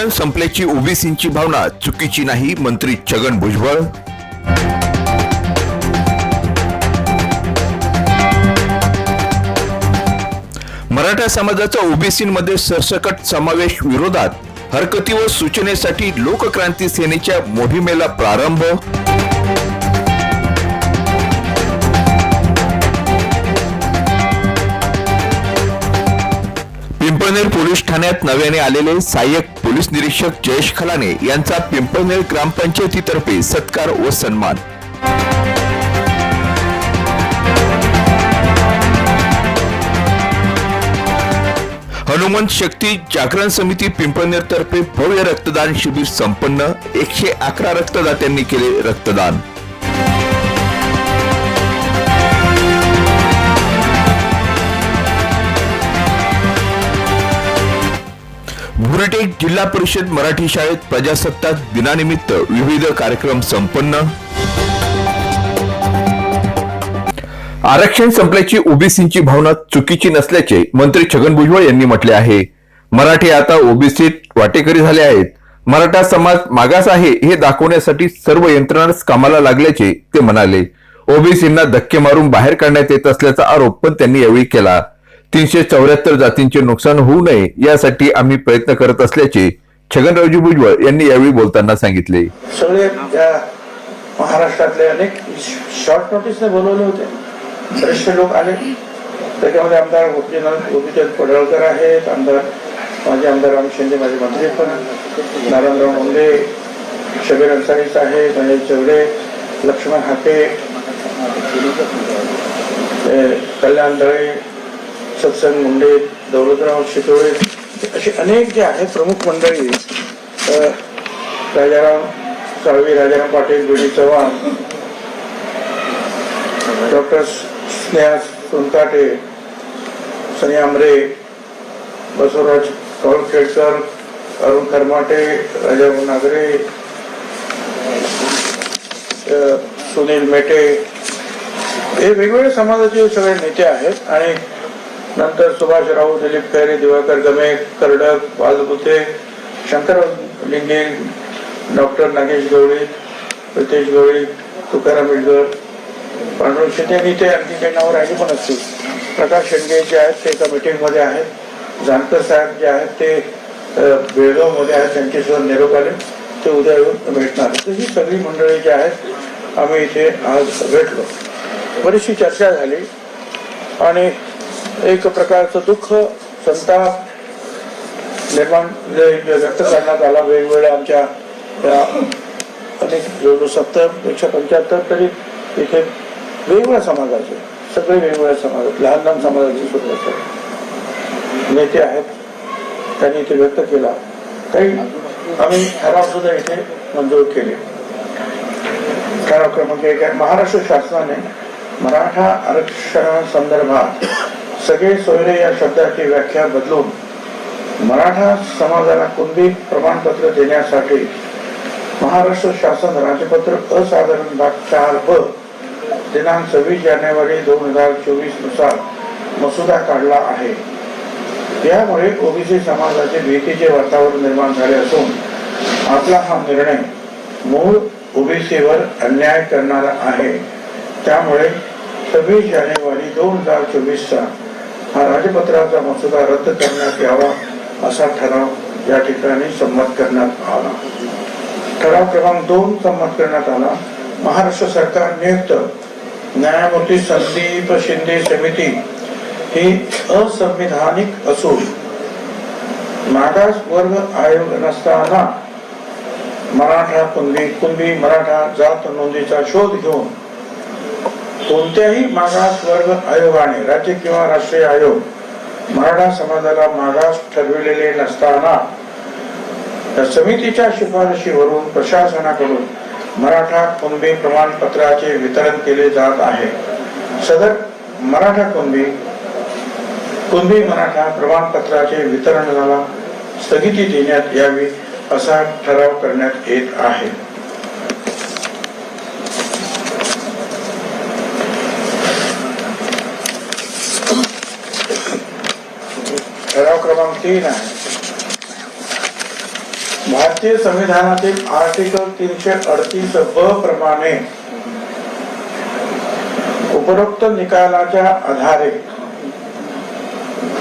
आरक्षण संपल्याची ओबीसींची भावना चुकीची नाही मंत्री छगन भुजबळ. मराठा समाजाचा ओबीसीमध्ये सरसकट समावेश विरोधात हरकती व सूचनेसाठी लोकक्रांती सेनेच्या मोहिमेला प्रारंभ. पिंपळनेर पोलीस ठाण्यात नव्याने आलेले सहाय्यक पोलीस निरीक्षक जयेश खलाने यांचा पिंपळनेर ग्रामपंचायतीतर्फे सत्कार व सन्मान. हनुमंत शक्ती जागरण समिती पिंपळनेर तर्फे भव्य रक्तदान शिबिर संपन्न. एकशे अकरा रक्तदात्यांनी केले रक्तदान. भुरटेक जिल्हा परिषद मराठी शाळेत प्रजासत्ताक दिनानिमित्त विविध कार्यक्रम संपन्न. आरक्षण संपल्याची ओबीसीची भावना चुकीची नसल्याचे मंत्री छगन भुजबळ यांनी म्हटले आहे. मराठी आता ओबीसीत वाटेकरी झाले आहेत. मराठा समाज मागास आहे हे दाखवण्यासाठी सर्व यंत्रणाच कामाला लागल्याचे ते म्हणाले. ओबीसींना धक्के मारून बाहेर काढण्यात येत असल्याचा आरोप पण त्यांनी यावेळी केला. तीनशे चौऱ्याहत्तर जातींचे नुकसान होऊ नये यासाठी आम्ही प्रयत्न करत असल्याचे छगनरावजी भुजबळ यांनी यावेळी बोलताना सांगितले. सगळे महाराष्ट्रातले अनेक शॉर्ट नोटीसने बोलवले होते. बरेचसे लोक आले. त्याच्यामध्ये आमदार गोपीनाथ गोपीचंद पडळकर आहेत. आमदार माझे आमदार राम शिंदे माझे मंत्री पण नारायणराव मुंडे शबीर अन्सारी साहेब गणेश चवडे लक्ष्मण हाके कल्याण दळे सत्संग मुंडे दौलतराव शितोळे असे अनेक जे आहेत प्रमुख मंडळी राजाराम साळवी राजाराम पाटील बी चव्हाण डॉक्टर स्नेहा सोनकाटे सनी आमरे बसवराज कवळखेडकर अरुण खरमाटे राजाभाऊ नागरे सुनील मेटे हे वेगवेगळ्या समाजाचे सगळे नेते आहेत आणि नंतर सुभाष राऊ दिलीप खैरे दिवाकर गमे कर्डक पालपुते शंकर लिंगे डॉक्टर नागेश गवळी प्रितेश गवळी तुकाराम इडगर पांडुर शेट्टी आणि ते आणखी काही नावं राहिली पण असतील. प्रकाश शेंडगे जे आहेत ते एका मिटिंगमध्ये आहेत. जानकर साहेब जे आहेत ते बेळगावमध्ये आहेत. त्यांचे निरोप आले ते उद्या येऊन भेटणार तर ही सगळी मंडळी जी आहेत आम्ही इथे आज भेटलो. बरीचशी चर्चा झाली. आणि एक प्रकारचं दुःख संताप निर्माण जे- व्यक्त करण्यात आला. वेगवेगळ्या आमच्या अनेक जवळजवळ सत्तर एकशे पंच्याहत्तर तरी इथे वेगवेगळ्या समाजाचे सगळे वेगवेगळ्या समाजात लहान लहान समाजाचे सुद्धा नेते आहेत. त्यांनी इथे व्यक्त केला. काही आम्ही ठराव सुद्धा इथे मंजूर केले. ठराव क्रमांक एक आहे. महाराष्ट्र शासनाने मराठा आरक्षणासंदर्भात सगळे सोयरे या शब्दाची व्याख्या बदलून मराठा समाजाला कुणबी प्रमाणपत्र देण्यासाठी महाराष्ट्र शासन राजपत्र असाधारण भाग चार ब दिनांक सव्वीस जानेवारी दोन हजार चोवीसनुसार मसुदा काढला आहे. यामुळे ओबीसी समाजाचे भीतीचे वातावरण निर्माण झाले असून आपला हा निर्णय मूळ ओबीसीवर अन्याय करणारा आहे. त्यामुळे सव्वीस जानेवारी दोन हजार चोवीसचा हा राजपत्राचा मसुदा रद्द करण्यात यावा असा ठराव या ठिकाणी संमत करण्यात आला. ठराव क्रमांक दोन संमत करण्यात आला. महाराष्ट्र सरकार नियुक्त न्यायमूर्ती संदीप शिंदे समिती ही असंविधानिक असून मागास वर्ग आयोग नसताना मराठा कुणबी कुणबी मराठा जात नोंदीचा शोध घेऊन कोणत्याही मागास वर्ग आयोगाने राज्य किंवा राष्ट्रीय आयोग मराठा समाजाला मागास ठरविलेले नसताना त्या समितीच्या शिफारशीवरून प्रशासनाकडून मराठा कुणबी प्रमाणपत्राचे वितरण केले जात आहे. सदर मराठा कुणबी कुणबी मराठा प्रमाणपत्राचे वितरणाला स्थगिती देण्यात यावी असा ठराव करण्यात येत आहे. तीन आहे भारतीय संविधानातील आर्टिकल तीनशे अडतीस ब प्रमाणे उपरोक्त निकालाच्या आधारे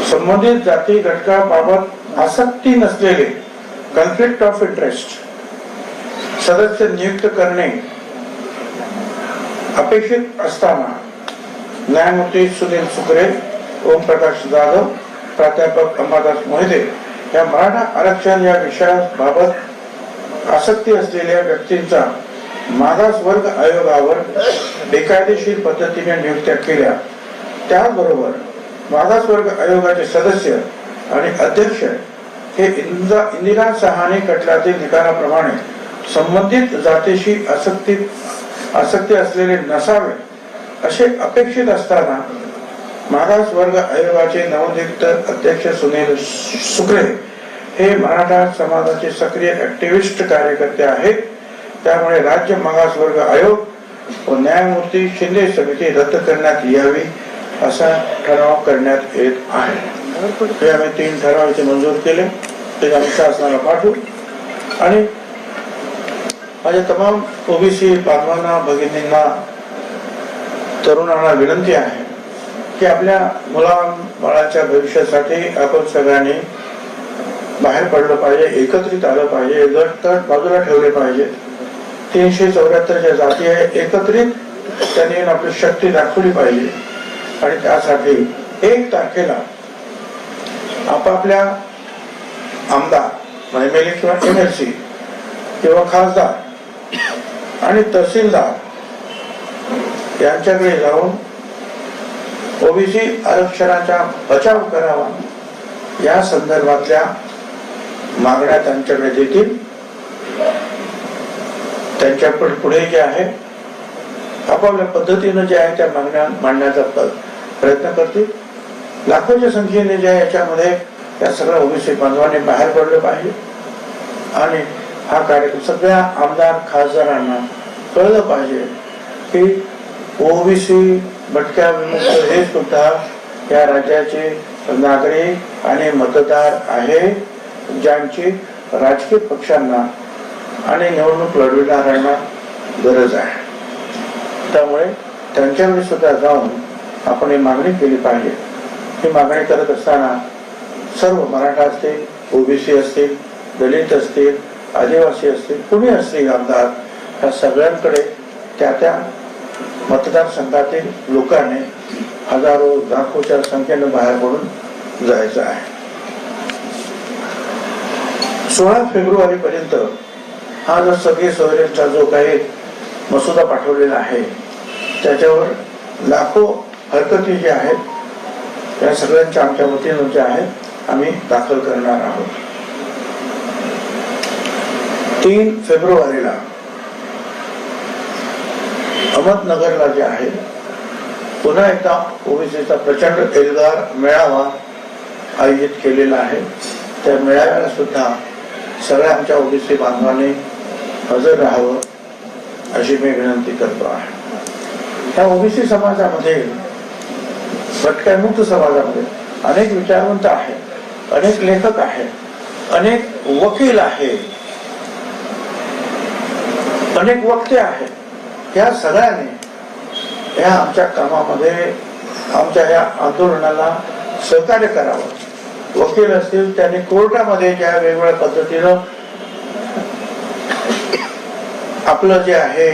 संबंधित जाती घटकाबाबत आसक्ती नसलेले कॉन्फ्लिक्ट ऑफ इंटरेस्ट सदस्य नियुक्त करणे अपेक्षित असताना न्यायमूर्ती सुनील सुकरे ओमप्रकाश जाधव प्राध्यापक अंबादास मोहिते या मराठा आरक्षण या विषयाबाबत आसक्ती असलेल्या व्यक्तींचा मागास वर्ग आयोगावर बेकायदेशीर पद्धतीने नियुक्त्या केल्या. त्याचबरोबर मागास वर्ग आयोगाचे सदस्य आणि अध्यक्ष हे इंदिरा इंदिरा सहानी खटल्यातील निकालाप्रमाणे संबंधित जातीशी आसक्ती आसक्ती असलेले नसावे असे अपेक्षित असताना मागास वर्ग आयोगाचे नवनियुक्त अध्यक्ष सुनील सुक्रे हे मराठा समाजाचे सक्रिय ऍक्टिव्हिस्ट कार्यकर्ते आहेत. त्यामुळे राज्य मागास वर्ग आयोग व न्यायमूर्ती शिंदे समिती रद्द करण्यात यावी असा ठराव करण्यात येत आहे. हे आम्ही तीन ठराव इथे मंजूर केले. ते आम्ही शासनाला पाठवू. आणि माझ्या तमाम ओबीसी बांधवांना भगिनींना तरुणांना विनंती आहे की आपल्या मुला बाळाच्या भविष्यासाठी आपण सगळ्यांनी बाहेर पडलं पाहिजे एकत्रित आलं पाहिजे गट तट बाजूला ठेवले पाहिजे. तीनशे चौऱ्याहत्तर ज्या जाती आहे एकत्रित त्यांनी आपली शक्ती दाखवली पाहिजे. आणि त्यासाठी एक तारखेला आपापल्या आमदार एम एल ए किंवा एम एल सी किंवा खासदार आणि तहसीलदार यांच्याकडे जाऊन ओबीसी आरक्षणाचा बचाव करावा या संदर्भातल्या मागण्या त्यांच्याकडे देतील. त्यांच्या पुढे पुढे जे आहे आपापल्या पद्धतीनं जे आहे त्या मागण्या मांडण्याचा प्रयत्न करतील. लाखोच्या संख्येने जे आहे याच्यामध्ये या सगळ्या ओबीसी बांधवांनी बाहेर पडलं पाहिजे. आणि हा कार्यक्रम सगळ्या आमदार खासदारांना कळलं पाहिजे की ओबीसी भटक्या विमुक्त हे सुद्धा या राज्याचे नागरिक आणि मतदार आहे ज्यांची राजकीय पक्षांना आणि निवडणूक लढविणाऱ्यांना गरज आहे. त्यामुळे त्यांच्याकडे सुद्धा जाऊन आपण ही मागणी केली पाहिजे. ही मागणी करत असताना सर्व मराठा असतील ओबीसी असतील दलित असतील आदिवासी असतील कुणी असतील आमदार ह्या सगळ्यांकडे त्या त्या मतदारसंघातील लोकांनी हजारो लाखोच्या संख्येनं बाहेर पडून जायचं आहे. सोळा फेब्रुवारी पर्यंत हा जो सगळे सोयरेंचा जो काही मसुदा पाठवलेला आहे त्याच्यावर लाखो हरकती ज्या आहेत त्या सगळ्यांच्या आमच्या वतीनं ज्या आहेत आम्ही दाखल करणार आहोत. तीन फेब्रुवारीला अहमदनगरला जे आहे पुन्हा एकदा ओबीसीचा प्रचंड एल्गार मेळावा आयोजित केलेला आहे. त्या मेळाव्याला सुद्धा सगळ्या आमच्या ओबीसी बांधवांनी हजर राहावं अशी मी विनंती करतो आहे. ह्या ओबीसी समाजामध्ये भटक्यामुक्त समाजामध्ये अनेक विचारवंत आहेत अनेक लेखक आहेत अनेक वकील आहेत अनेक वक्ते आहेत. या सगळ्यांनी या आमच्या कामामध्ये आमच्या या आंदोलनाला सहकार्य करावं. वकील असतील त्यांनी कोर्टामध्ये ज्या वेगवेगळ्या पद्धतीनं आपलं जे आहे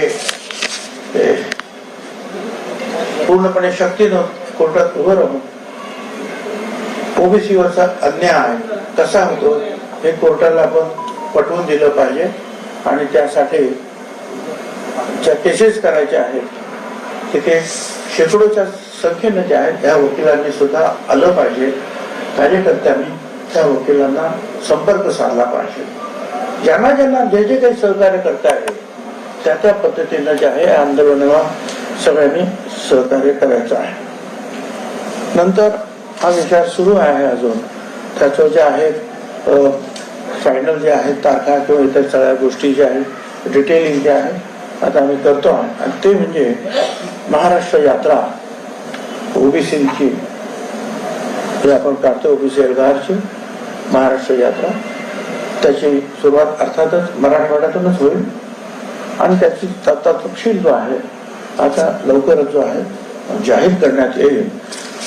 ते पूर्णपणे शक्तीनं कोर्टात उभं राहून ओबीसी वरचा अन्याय कसा होतो हे कोर्टाला आपण पटवून दिलं पाहिजे. आणि त्यासाठी ज्या केसेस करायच्या आहेत तिथे शेकडोच्या संख्येनं ज्या आहेत त्या वकिलांनी सुद्धा आलं पाहिजे. कार्यकर्त्यांनी त्या वकिलांना संपर्क साधला पाहिजे. ज्यांना ज्यांना जे जे काही सहकार्य करता येईल त्या त्या पद्धतीनं जे आहे आंदोलनाला सगळ्यांनी सहकार्य करायचं आहे. नंतर हा विचार सुरू आहे अजून. त्याचं जे आहे फायनल जे आहेत तारखा किंवा इतर सगळ्या गोष्टी ज्या आहेत डिटेलिंग जे आहे. आता आम्ही करतो. आणि ते म्हणजे महाराष्ट्र यात्रा. ओबीसीची हे आपण काढतो ओबीसी एल्गारची महाराष्ट्र यात्रा. त्याची सुरुवात अर्थातच मराठवाड्यातूनच होईल. आणि त्याची तत्ता तपशील जो आहे आता लवकरच जो आहे जाहीर करण्यात येईल.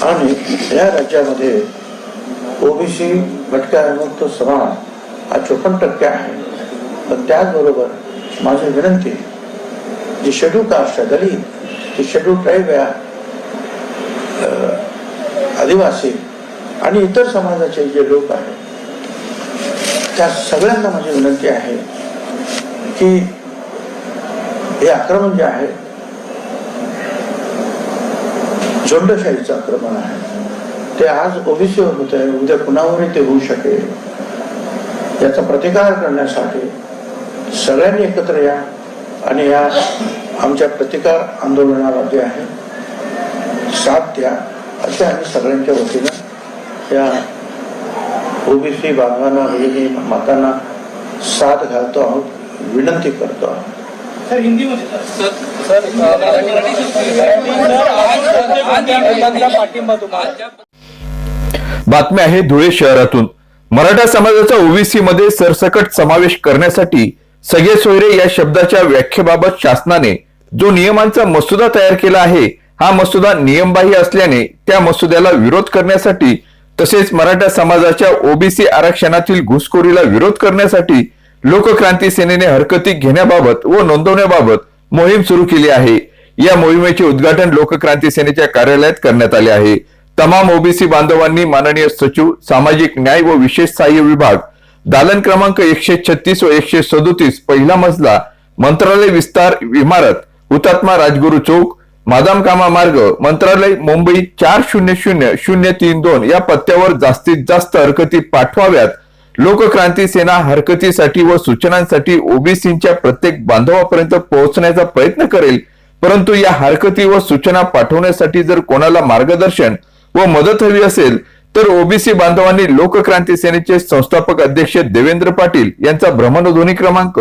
आणि या राज्यामध्ये ओबीसी भटक्या समाज हा चोपन्न टक्के आहे. पण त्याचबरोबर माझी विनंती the schedule caste, Dalit, the जी tribe या आदिवासी आणि इतर समाजाचे जे लोक आहेत त्या सगळ्यांना माझी विनंती आहे की हे आक्रमण जे आहे झोंडशाहीचं आक्रमण आहे. ते आज ओबीसीवर होत आहे उद्या कुणावरही ते होऊ शकेल. याचा प्रतिकार करण्यासाठी सगळ्यांनी एकत्र या. आणि या आमच्या प्रतिकार आंदोलनाला जे आहे साथ द्या असे आम्ही सगळ्यांच्या वतीनं या ओबीसी बांधवांना भगिनी मातांना साथ घालतो आहोत विनंती करतो आहोत. सर हिंदी बातमी आहे धुळे शहरातून. मराठा समाजाचा ओबीसी मध्ये सरसकट समावेश करण्यासाठी सगळे सोयरे या शब्दाच्या व्याख्येबाबत शासनाने जो नियमांचा मसुदा तयार केला आहे हा मसुदा नियमबाह्य असल्याने त्या मसुद्याला विरोध करण्यासाठी तसेच मराठा समाजाच्या ओबीसी आरक्षणातील घुसखोरीला विरोध करण्यासाठी लोकक्रांती सेनेने हरकती घेण्याबाबत व नोंदवण्याबाबत मोहीम सुरू केली आहे. या मोहिमेचे उद्घाटन लोकक्रांती सेनेच्या कार्यालयात करण्यात आले आहे. तमाम ओबीसी बांधवांनी माननीय सचिव सामाजिक न्याय व विशेष सहाय्य विभाग दालन क्रमांक एकशे छत्तीस व एकशे सदोतीस पहिला मजला मंत्रालय विस्तार इमारत हुतात्मा राजगुरू चौक मादाम कामा मार्ग मंत्रालय मुंबई चार शून्य शून्य शून्य तीन दोन या पत्त्यावर जास्तीत जास्त हरकती पाठवाव्यात. लोकक्रांती सेना हरकतीसाठी व सूचनांसाठी ओबीसीच्या प्रत्येक बांधवापर्यंत पोहोचण्याचा प्रयत्न करेल. परंतु या हरकती व सूचना पाठवण्यासाठी जर कोणाला मार्गदर्शन व मदत हवी असेल तर ओबीसी बांधवांनी लोकक्रांती सेनेचे संस्थापक अध्यक्ष देवेंद्र पाटील यांचा भ्रमणध्वनी क्रमांक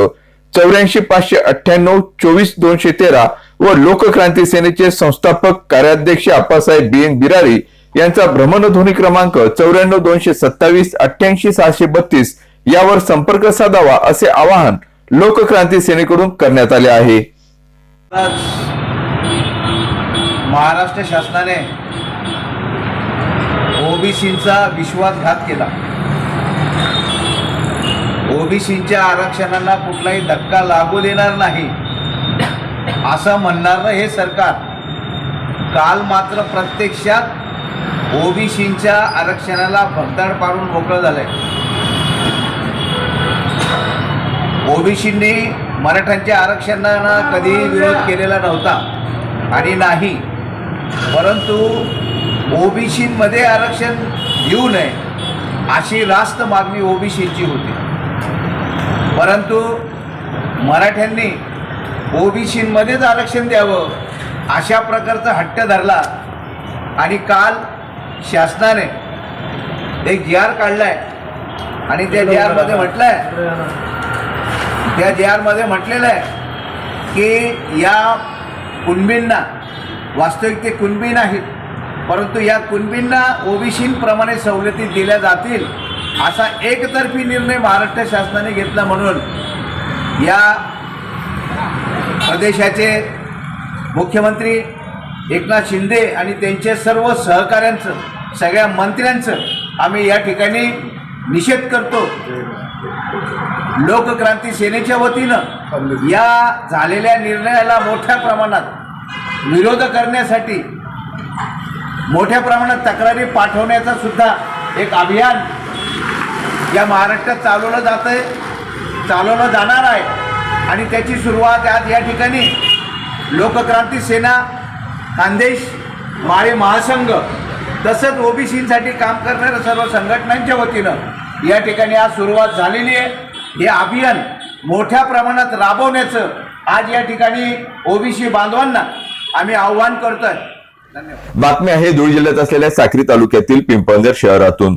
चौऱ्याऐंशी पाचशे अठ्ठ्याण्णव चोवीस दोनशे तेरा व लोकक्रांती सेनेचे संस्थापक कार्याध्यक्ष आप्पासाहेब बी एन बिरारी यांचा भ्रमणध्वनी क्रमांक चौऱ्याण्णव दोनशे सत्तावीस अठ्ठ्याऐंशी सहाशे बत्तीस यावर संपर्क साधावा असे आवाहन लोकक्रांती सेनेकडून करण्यात आले आहे. महाराष्ट्र शासनाने ओबीसींचा विश्वासघात केला. ओबीसींच्या आरक्षणाला कुठलाही धक्का लागू देणार नाही असं म्हणणारं हे सरकार. काल मात्र प्रत्यक्षात ओबीसींच्या आरक्षणाला भगदाड पाडून मोकळं झालंय. ओबीसींनी मराठ्यांच्या आरक्षणाला कधीही विरोध केलेला नव्हता आणि नाही परंतु ओबीसीमध्ये आरक्षण देऊ नये अशी रास्त मागणी ओबीसीची होती. परंतु मराठ्यांनी ओबीसीमध्येच आरक्षण द्यावं अशा प्रकारचा हट्ट धरला आणि काल शासनाने एक जी आर काढलाय आणि त्या जी आरमध्ये म्हटलंय त्या जी आरमध्ये म्हटलेलं आहे की या कुणबींना वास्तविक ते कुणबी नाहीत परंतु या कुणबींना ओबीसींप्रमाणे सवलती दिल्या जातील असा एकतर्फी निर्णय महाराष्ट्र शासनाने घेतला म्हणून या प्रदेशाचे मुख्यमंत्री एकनाथ शिंदे आणि त्यांचे सर्व सहकाऱ्यांचं सगळ्या मंत्र्यांचं आम्ही या ठिकाणी निषेध करतो. लोकक्रांती सेनेच्या वतीनं या झालेल्या निर्णयाला मोठ्या प्रमाणात विरोध करण्यासाठी मोठ्या प्रमाणात तक्रारी पाठवण्याचा सुद्धा एक अभियान या महाराष्ट्रात चालवलं जात आहे चालवलं जाणार आहे. आणि त्याची सुरुवात आज या ठिकाणी लोकक्रांती सेना खानदेश माळे महासंघ तसंच ओबीसीसाठी काम करणाऱ्या सर्व संघटनांच्या वतीनं या ठिकाणी आज सुरुवात झालेली आहे. हे अभियान मोठ्या प्रमाणात राबवण्याचं आज या ठिकाणी ओबीसी बांधवांना आम्ही आव्हान करतो आहे बातमी आहे धुळे जिल्ह्यात असलेल्या साक्री तालुक्यातील पिंपळनेर शहरातून.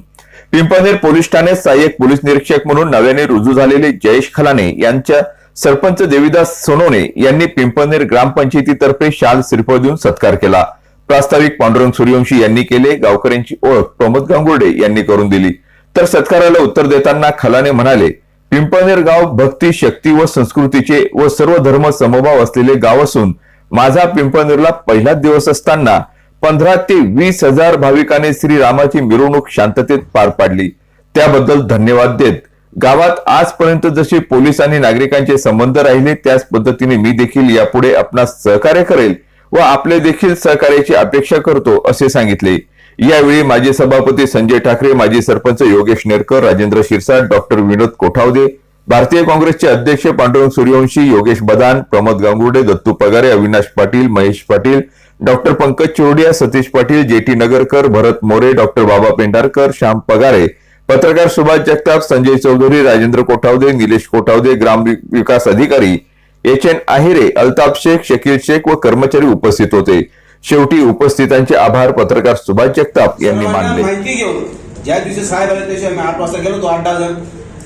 पिंपळनेर पोलीस ठाण्यात सहाय्यक पोलीस निरीक्षक म्हणून नव्याने रुजू झालेले जयेश खलाने यांच्या सरपंच देवीदास सोनोने यांनी पिंपळनेर ग्रामपंचायतीतर्फे शाल श्रीफळ देऊन सत्कार केला. प्रास्ताविक पांडुरंग सूर्यवंशी यांनी केले गावकऱ्यांची ओळख प्रमोद गांगुर्डे यांनी करून दिली. तर सत्काराला उत्तर देताना खलाने म्हणाले पिंपळनेर गाव भक्ती शक्ती व संस्कृतीचे व सर्व धर्म समभाव असलेले गाव असून माझा पिंपळनेरला पहिलाच दिवस असताना पंधरा ते वीस हजार भाविकांनी श्रीरामाची मिरवणूक शांततेत पार पाडली. त्याबद्दल धन्यवाद देत गावात आजपर्यंत जसे पोलीस आणि नागरिकांचे संबंध राहिले त्याच पद्धतीने मी देखील यापुढे आपणास सहकार्य करेल व आपले देखील सहकार्याची अपेक्षा करतो असे सांगितले. यावेळी माजी सभापती संजय ठाकरे माजी सरपंच योगेश नेरकर राजेंद्र शिरसाट डॉक्टर विनोद कोठावदे भारतीय काँग्रेसचे अध्यक्ष Pandurang Suryavanshi Yogesh Badan Pramod Gangurde Dattu Pagare Avinash Patil Mahesh Patil doctor Pankaj Chordia Satish Patil JT Nagarkar Bharat More doctor Baba Pendharkar Shyam Pagare. पत्रकार सुभाष जगताप संजय चौधरी राजेंद्र कोठावदे निलेश कोठावदे ग्राम विकास अधिकारी एच एन आहिरे अल्ताफ शेख शकील शेख व कर्मचारी उपस्थित होते. शेवटी उपस्थितांचे आभार पत्रकार सुभाष जगताप यांनी मानले. माहिती घेऊन ज्या दिवशी साहेब आले त्याशिवाय आठ वाजता गेलो तो आठ दहा जण.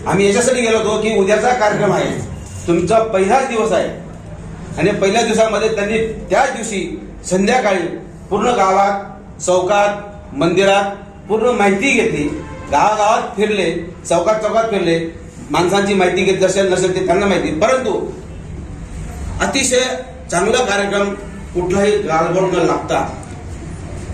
आम्ही याच्यासाठी गेलो होतो की उद्याचा कार्यक्रम आहे. तुमचा पहिलाच दिवस आहे. आणि पहिल्या दिवसामध्ये त्यांनी त्याच दिवशी संध्याकाळी पूर्ण गावात चौकात मंदिरात पूर्ण माहिती घेतली. गावागावात फिरले चौकात चौकात फिरले. माणसांची माहिती घेतली असेल नसेल ते त्यांना माहिती. परंतु अतिशय चांगला कार्यक्रम कुठलाही गालबोट न लागता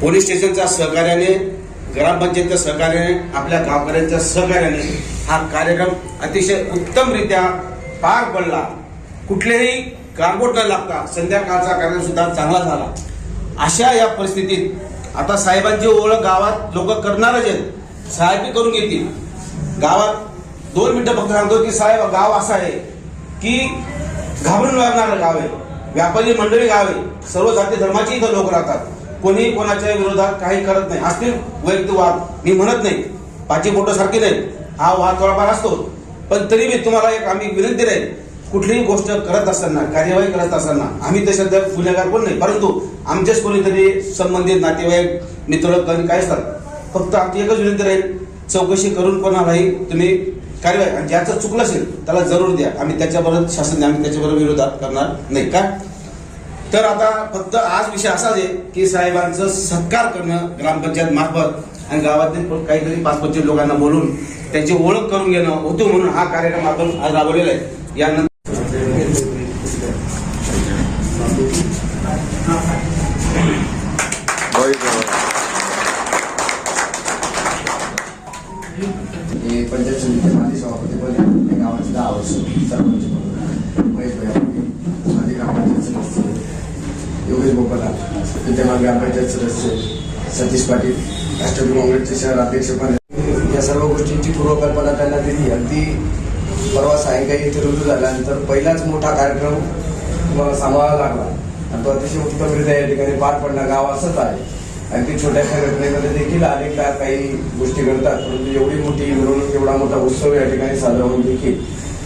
पोलीस स्टेशनच्या सहकार्याने ग्रामपंचायतच्या सहकार्याने आपल्या गावकऱ्यांच्या सहकार्याने हा कार्यक्रम अतिशय उत्तमरित्या पार पडला. कुठलेही कारबोट न लागता संध्याकाळचा कार्यक्रम सुद्धा चांगला झाला. अशा या परिस्थितीत आता साहेबांची ओळख गावात लोक करणारच आहेत. साहेबी करून घेतील. गावात दोन मिनिटं फक्त सांगतो की साहेब गाव असं आहे की घाबरून लागणारं गाव आहे. व्यापारी मंडळी गाव आहे. सर्व जाती धर्माची इथं लोक राहतात. कोणी कोणाच्या विरोधात काही करत नाही. असतील वैयक्तिक वाद मी म्हणत नाही. पाची बोटं सारखी नाही हा वाद थोडाफार असतो पण तरी मी तुम्हाला एक आम्ही विनंती राहील कुठलीही गोष्ट करत असताना कार्यवाही करत असताना आम्ही तशात गुन्हेगार पण नाही. परंतु आमचेच कोणीतरी संबंधित नातेवाईक मित्र कधी काय असतात फक्त आमची एकच विनंती राहील चौकशी करून कोणालाही तुम्ही कार्यवाही आणि ज्याचं चुकलं असेल त्याला जरूर द्या. आम्ही त्याच्याबरोबर शासन आम्ही त्याच्याबरोबर विरोधात करणार नाही. का? तर आता फक्त आज विषय असाच आहे की साहेबांचं सत्कार करणं ग्रामपंचायत मार्फत आणि गावातील काहीतरी पाच पंचवीस लोकांना बोलून त्यांची ओळख करून घेणं होतो म्हणून हा कार्यक्रम आपण आज राबवलेला आहे. यानंतर पंचायत समितीचे माजी सभापती पण गावाचे दहा वर्ष सरपंच महेश भाई आपटे माजी ग्रामपंचायत सदस्य योगेश बोपला विद्यमान ग्रामपंचायत सदस्य सतीश पाटील राष्ट्रवादी काँग्रेसचे शहर अध्यक्ष पण या सर्व गोष्टींची पूर्वकल्पना त्यांना दिली. अगदी परवा सायंकाळी इथे रुजू झाल्यानंतर पहिलाच मोठा कार्यक्रम तुम्हाला सांभाळावा लागला. आणि तो अतिशय उत्तमरित्या या ठिकाणी पार पडला. गाव असंच आहे. अगदी छोट्याशा घटनेमध्ये देखील अनेकदा काही गोष्टी घडतात. परंतु एवढी मोठी मिरवणूक एवढा मोठा उत्सव या ठिकाणी साजरा होऊन देखील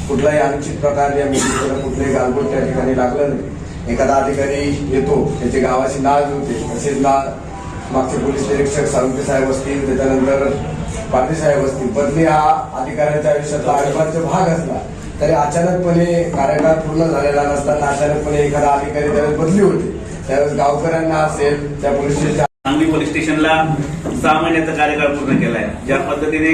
कुठलाही अनुचित प्रकार या मिटिंगला कुठलाही गालबोट त्या ठिकाणी लागलं नाही. एखादा अधिकारी येतो त्याचे गावाची लाज होते तसेच लाज मागचे पोलीस निरीक्षक साळुंके साहेब असतील त्याच्यानंतर पाटील साहेब असतील. बदली हा अधिकाऱ्यांच्या आयुष्यातला अविभाज्य भाग असला तरी अचानकपणे कार्यकाळ पूर्ण झालेला नसताना अचानकपणे एखादा अधिकारी त्यावेळेस बदली होते. त्यावेळेस गावकऱ्यांना असेल त्या पोलीस स्टेशन सांगली पोलीस स्टेशनला सहा महिन्याचा कार्यकाळ पूर्ण केलाय. ज्या पद्धतीने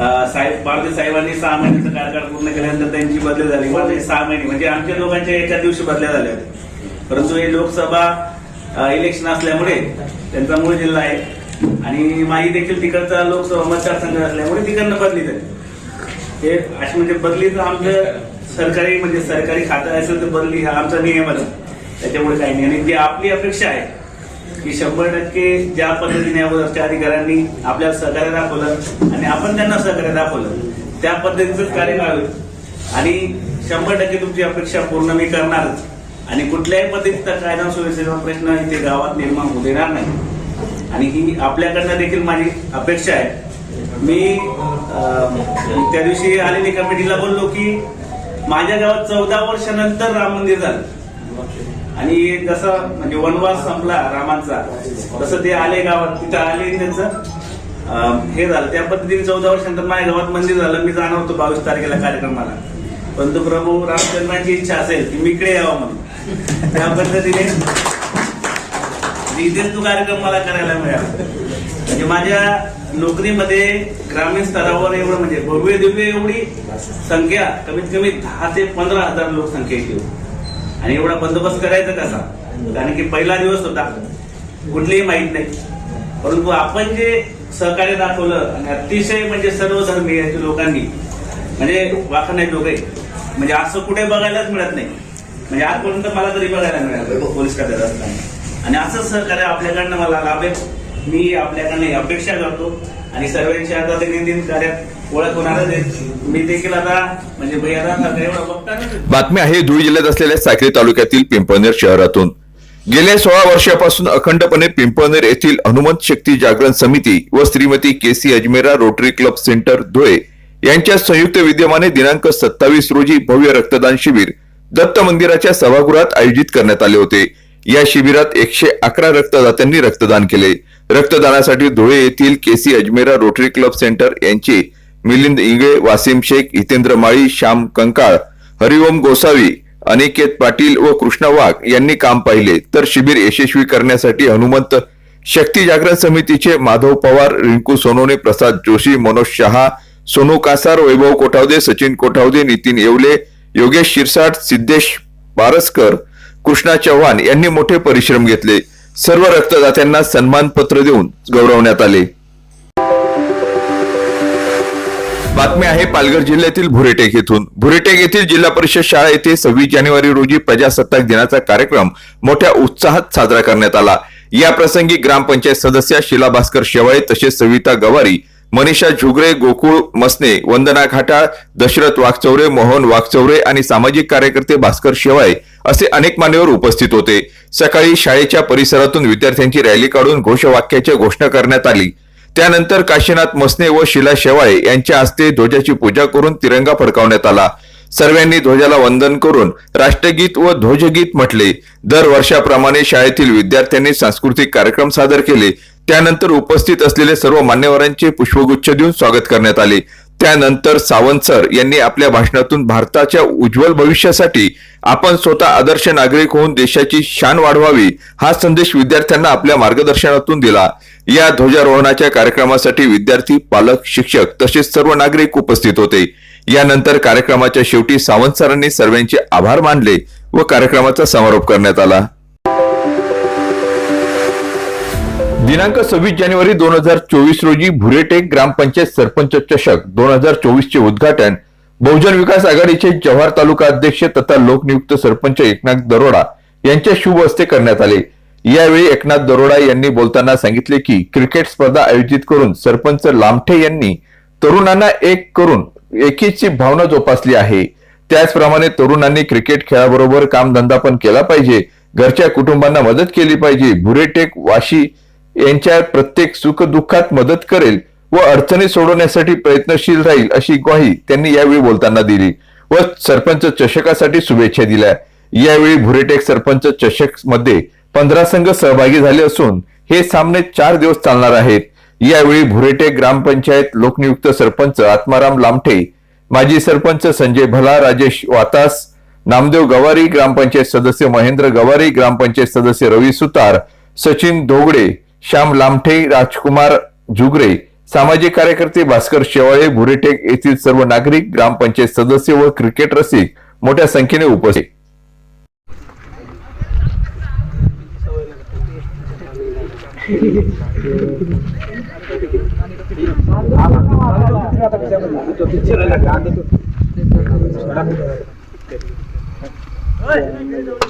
साहेब पारदे साहेबांनी सहा महिन्याचा कार्यकाळ पूर्ण केल्यानंतर त्यांची बदली झाली. म्हणजे सहा महिने म्हणजे आमच्या लोकांच्या एका दिवशी बदल्या झाल्या होत्या. परंतु हे लोकसभा इलेक्शन असल्यामुळे त्यांचा मूळ जिल्हा आहे. आणि माझी देखील तिकडचा लोकसभा मतदारसंघ असल्यामुळे तिकडनं बदली झाली. हे अशी म्हणजे बदलीचं आमचं सरकारी म्हणजे सरकारी खातं असेल तर बदली हा आमचा नियम आहे. त्याच्यामुळे काही नाही. आणि जी आपली अपेक्षा आहे की शंभर टक्के ज्या पद्धतीने अगोदरच्या अधिकाऱ्यांनी आपल्याला सहकार्य दाखवलं आणि आपण त्यांना सहकार्य दाखवलं त्या पद्धतीचंच कार्य करावे. आणि शंभर टक्के तुमची अपेक्षा पूर्ण मी करणारच आणि कुठल्याही पद्धतीचा कायदा सुव्यवस्थेचा प्रश्न इथे गावात निर्माण होऊ देणार नाही. आणि ही आपल्याकडनं देखील माझी अपेक्षा आहे. मी त्या दिवशी आलेली कमिटीला बोललो की माझ्या गावात चौदा वर्षानंतर राम मंदिर झालं. आणि जसं म्हणजे वनवास संपला रामांचा तसं ते आले गावात. तिथं आले त्यांचं. हे झालं. त्या पद्धतीने चौदा वर्षानंतर माझ्या गावात मंदिर झालं. मी जाणार होतो बावीस तारखेला कार्यक्रमाला. परंतु प्रभू रामचंद्रांची इच्छा असेल की मी इकडे यावं म्हणून. त्या पद्धतीने इथेच तो कार्यक्रम मला करायला मिळाला. म्हणजे माझ्या नोकरीमध्ये ग्रामीण स्तरावर एवढं म्हणजे भव्य दिव्य एवढी संख्या कमीत कमी दहा ते पंधरा हजार लोकसंख्येची होती. आणि एवढा बंदोबस्त करायचा कसा? कारण की पहिला दिवस होता. कुठलीही माहीत नाही. परंतु आपण जे सहकार्य दाखवलं आणि अतिशय म्हणजे सर्वधर्मीय लोकांनी म्हणजे वाखण नाही लोक म्हणजे असं कुठे बघायलाच मिळत नाही. म्हणजे आजपर्यंत मला तरी बघायला मिळालं पोलीस खात्यात असताना. आणि असं सहकार्य आपल्याकडनं मला लाभेल. मी आपल्याकडनं अपेक्षा करतो. आणि सर्वांची आता दैनंदिन कार्यात ओळख होणारच आहे. मी देखील आता म्हणजे भैया बातमी आहे धुळे जिल्ह्यात असलेल्या साक्री तालुक्यातील पिंपळनेर शहरातून. गेल्या सोळा वर्षापासून अखंडपणे पिंपळनेर येथील हनुमंत शक्ती जागरण समिती व Shrimati KC Ajmera Rotary Club centre Dhule यांच्या संयुक्त विद्यमाने दिनांक सत्तावीस रोजी भव्य रक्तदान शिबिर दत्त मंदिराच्या सभागृहात आयोजित करण्यात आले होते. या शिबिरात एकशे अकरा रक्तदात्यांनी रक्तदान केले. रक्तदानासाठी धुळे येथील KC Ajmera Rotary Club centre यांचे मिलिंद इंगळे वासिम शेख हितेंद्र माळी श्याम कंकाळ हरिओम गोसावी अनिकेत पाटील व कृष्णा वाघ यांनी काम पाहिले. तर शिबिर यशस्वी करण्यासाठी हनुमंत शक्ती जागरण समितीचे माधव पवार रिंकू सोनोने प्रसाद जोशी मनोज शहा सोनू कासार वैभव कोठावदे सचिन कोठावदे नितीन येवले योगेश शिरसाट सिद्धेश पारसकर कृष्णा चव्हाण यांनी मोठे परिश्रम घेतले. सर्व रक्तदात्यांना सन्मानपत्र देऊन गौरवण्यात आले. बातमी आहे पालघर जिल्ह्यातील भुरेटेक येथून. भुरेटेक येथील जिल्हा परिषद शाळा येथे सव्वीस जानेवारी रोजी प्रजासत्ताक दिनाचा कार्यक्रम मोठ्या उत्साहात साजरा करण्यात आला. या प्रसंगी ग्रामपंचायत सदस्या शिला भास्कर शेवाळे तसेच सविता गवारी मनीषा झुगरे गोकुळ मसने वंदना घाटाळ दशरथ वाघचौरे मोहन वाघचौरे आणि सामाजिक कार्यकर्ते भास्कर शेवाळे असे अनेक मान्यवर उपस्थित होते. सकाळी शाळेच्या परिसरातून विद्यार्थ्यांची रॅली काढून घोषवाक्याची घोषणा करण्यात आली. त्यानंतर काशीनाथ मसने व शिला शेवाळे यांच्या हस्ते ध्वजाची पूजा करून तिरंगा फडकावण्यात आला. सर्वांनी ध्वजाला वंदन करून राष्ट्रगीत व ध्वजगीत म्हटले. दर वर्षाप्रमाणे शाळेतील विद्यार्थ्यांनी सांस्कृतिक कार्यक्रम सादर केले. त्यानंतर उपस्थित असलेले सर्व मान्यवरांचे पुष्पगुच्छ देऊन स्वागत करण्यात आले. त्यानंतर सावंत सर यांनी आपल्या भाषणातून भारताच्या उज्ज्वल भविष्यासाठी आपण स्वतः आदर्श नागरिक होऊन देशाची शान वाढवावी हा संदेश विद्यार्थ्यांना आपल्या मार्गदर्शनातून दिला. या ध्वजारोहणाच्या कार्यक्रमासाठी विद्यार्थी पालक शिक्षक तसेच सर्व नागरिक उपस्थित होते. यानंतर कार्यक्रमाच्या शेवटी सावंत सरांनी सर्वांचे आभार मानले व कार्यक्रमाचा समारोप करण्यात आला. दिनांक सव्वीस जानेवारी दोन हजार चोवीस रोजी भुरेटेक ग्रामपंचायत सरपंच चषक दोन हजार चोवीस चे उद्घाटन. बहुजन विकास आघाडीचे जव्हार तालुका अध्यक्ष तथा लोकनियुक्त सरपंच एकनाथ दरोडा यांच्या शुभ हस्ते करण्यात आले. यावेळी एकनाथ दरोडा यांनी बोलताना सांगितले की क्रिकेट स्पर्धा आयोजित करून सरपंच लामठे यांनी तरुणांना एक करून एकीची भावना जोपासली आहे. त्याचप्रमाणे तरुणांनी क्रिकेट खेळाबरोबर कामधंदा पण केला पाहिजे. घरच्या कुटुंबांना मदत केली पाहिजे. भुरेटेक वाशी यांच्या प्रत्येक सुख दुःखात मदत करेल व अडचणी सोडवण्यासाठी प्रयत्नशील राहील अशी ग्वाही त्यांनी यावेळी बोलताना दिली व सरपंच चषकासाठी शुभेच्छा दिल्या. यावेळी भुरेटेक सरपंच चषकमध्ये पंधरा संघ सहभागी झाले असून हे सामने चार दिवस चालणार आहेत. यावेळी भुरेटेक ग्रामपंचायत लोकनियुक्त सरपंच आत्माराम लामठे माजी सरपंच संजय भला राजेश वातास नामदेव गवारी ग्रामपंचायत सदस्य महेंद्र गवारी ग्रामपंचायत सदस्य रवी सुतार सचिन धोगडे श्याम लामठे राजकुमार जुगरे सामाजिक कार्यकर्ते भास्कर शेवाळे भुरेटेक येथील सर्व नागरिक ग्रामपंचायत सदस्य व क्रिकेट रसिक मोठ्या संख्येने उपस्थित.